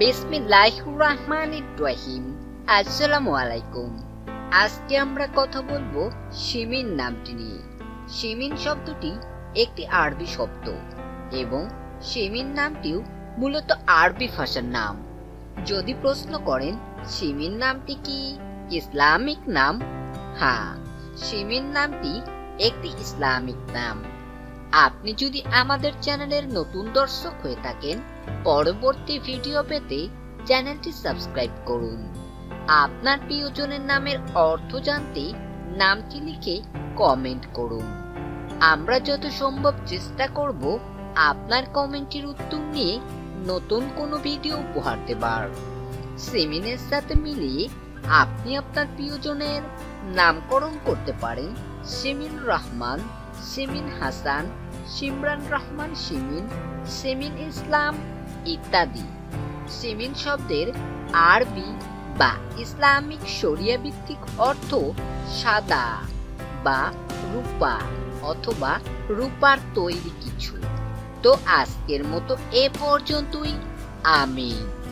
বিসমিল্লাহ রহমান রহিম। আসসালামু আলাইকুম আজকে আমরা কথা বলব শিমিন নামটি নিয়ে। শিমিন শব্দটি একটি আরবি শব্দ এবং শিমিন নামটিও মূলত আরবি ভাষার নাম। যদি প্রশ্ন করেন, শিমিন নামটি কি? ইসলামিক নাম? হ্যাঁ শিমিন নামটি একটি ইসলামিক নাম। আপনি যদি আমাদের চ্যানেলের নতুন দর্শক হয়ে থাকেন, পরবর্তী ভিডিও পেতে চ্যানেলটি সাবস্ক্রাইব করুন। আপনার প্রিয়জনের নামের অর্থ জানতে নামটি লিখে কমেন্ট করুন। আমরা যত সম্ভব চেষ্টা করব আপনার কমেন্টের উত্তর নিয়ে নতুন কোনো ভিডিও উপহার দেবার। সেমিনের সাথে মিলিয়ে আপনি আপনার প্রিয়জনের নামকরণ করতে পারেন সেমিন রহমান সেমিন হাসান, সিমরান রহমান সিমিন, সেমিন ইসলাম ইত্যাদি। সেমিন শব্দের আরবি বা ইসলামিক শরিয়া ভিত্তিক অর্থ সাদা বা রূপা অথবা রূপার তৈরি কিছু। তো আজকের মতো এ পর্যন্তই। আমিন।